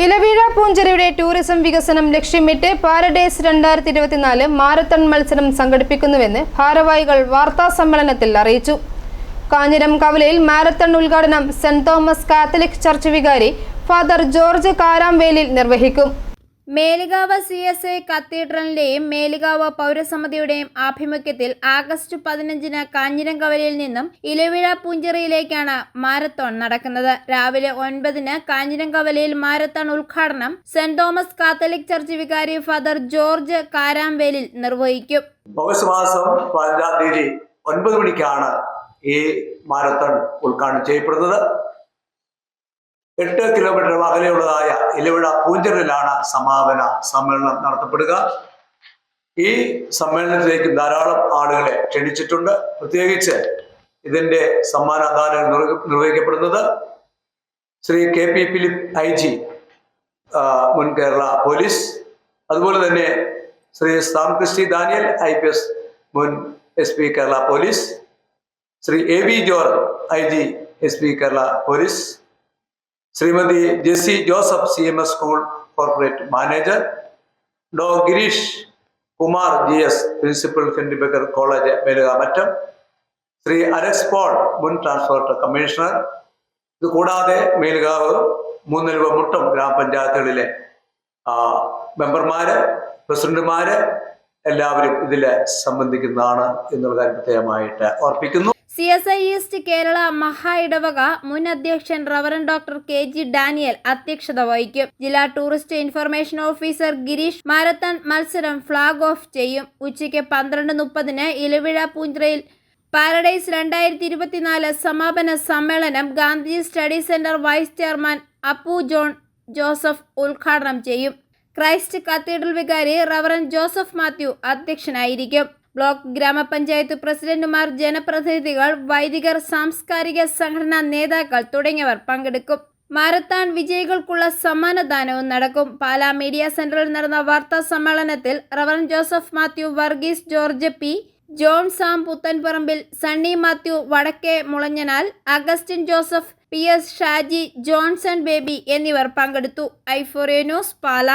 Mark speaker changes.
Speaker 1: ഇലവീഴ പൂഞ്ചിറയുടെ tourism വികസനം ലക്ഷ്യമിട്ട് paradise രണ്ടായിരത്തി ഇരുപത്തിനാല് മാരത്തൺ മത്സരം സംഘടിപ്പിക്കുന്നുവെന്ന് ഭാരവാഹികൾ വാർത്താ സമ്മേളനത്തിൽ അറിയിച്ചു. കാഞ്ഞിരം കവലയിൽ മാരത്തൺ ഉദ്ഘാടനം സെന്റ് തോമസ് കാത്തലിക് ചർച്ച് വികാരി ഫാദർ ജോർജ് കാരാംവേലിൽ നിർവഹിക്കും. മേലുകാവ് സി എസ് ഐ കത്തീഡ്രലിന്റെയും മേലുകാവ് പൗരസമിതിയുടെയും ആഭിമുഖ്യത്തിൽ ആഗസ്റ്റ് പതിനഞ്ചിന് കാഞ്ഞിരംകവലയിൽ നിന്നും ഇലവിഴ പൂഞ്ചിറയിലേക്കാണ് മാരത്തോൺ നടക്കുന്നത്. രാവിലെ ഒൻപതിന് കാഞ്ഞിരംകവലയിൽ മാരത്തോൺ ഉദ്ഘാടനം സെന്റ് തോമസ് കാത്തലിക് ചർച്ച് വികാരി ഫാദർ ജോർജ് കാരാംവേലിൽ നിർവഹിക്കും.
Speaker 2: തീയതി ഒൻപത് മണിക്കാണ് ഈ മാരത്തൺ ഉദ്ഘാടനം ചെയ്യപ്പെടുന്നത്. എട്ട് കിലോമീറ്റർ അകലെയുള്ളതായ ഇലവിഴ പൂഞ്ചറിലാണ് സമാപന സമ്മേളനം നടത്തപ്പെടുക. ഈ സമ്മേളനത്തിലേക്ക് ധാരാളം ആളുകളെ ക്ഷണിച്ചിട്ടുണ്ട്. പ്രത്യേകിച്ച് ഇതിന്റെ സമ്മാനദാനം നിർവ- നിർവഹിക്കപ്പെടുന്നത് Shri K P Philip I G മുൻ കേരള പോലീസ്. അതുപോലെ തന്നെ Shri Sam Christy Daniel I P S മുൻ S P Kerala police. Shri A V George I G S P Kerala police. Shrimati Jessy Joseph C M S school corporate manager. Dr. Girish Kumar G S principal Henry Baker college Melukamattom. Shri Alex Paul മുൻ transport commissioner. ഇത് കൂടാതെ മേലുകാവ് മൂന്നരുവ മുട്ടം ഗ്രാമപഞ്ചായത്തുകളിലെ മെമ്പർമാര് പ്രസിഡന്റുമാര് എല്ലാവരും ഇതിൽ സംബന്ധിക്കുന്നതാണ് എന്നുള്ള കാര്യം പ്രത്യേകമായിട്ട് ഓർപ്പിക്കുന്നു.
Speaker 1: C S I east Kerala മഹാ ഇടവക മുൻ അധ്യക്ഷൻ reverend doctor K G Daniel അധ്യക്ഷത വഹിക്കും. ജില്ലാ tourist information officer Girish marathon മത്സരം ഫ്ളാഗ് ഓഫ് ചെയ്യും. ഉച്ചയ്ക്ക് പന്ത്രണ്ട് മുപ്പതിന് ഇലവിഴ പൂഞ്ചിറയിൽ പാരഡൈസ് രണ്ടായിരത്തി ഇരുപത്തിനാല് സമാപന സമ്മേളനം Gandhi study centre vice chairman Appu John Joseph ഉദ്ഘാടനം ചെയ്യും. ക്രൈസ്റ്റ് കത്തീഡ്രൽ വികാരി റവറൻ ജോസഫ് മാത്യു അധ്യക്ഷനായിരിക്കും. ബ്ലോക്ക് ഗ്രാമപഞ്ചായത്ത് പ്രസിഡന്റുമാർ ജനപ്രതിനിധികൾ വൈദികർ സാംസ്കാരിക സംഘടനാ നേതാക്കൾ തുടങ്ങിയവർ പങ്കെടുക്കും. മാരത്താൺ വിജയികൾക്കുള്ള സമ്മാനദാനവും നടക്കും. പാലാ മീഡിയ സെന്ററിൽ നടന്ന വാർത്താ സമ്മേളനത്തിൽ reverend Joseph Mathew Varghese George P. John Sam Puthenparambil Sunny Mathew Vadakke Mulanjanal Augustine Joseph P. S. Shaji Johnson Baby എന്നിവർ പങ്കെടുത്തു. ഐഫോറിയ ന്യൂസ് പാല.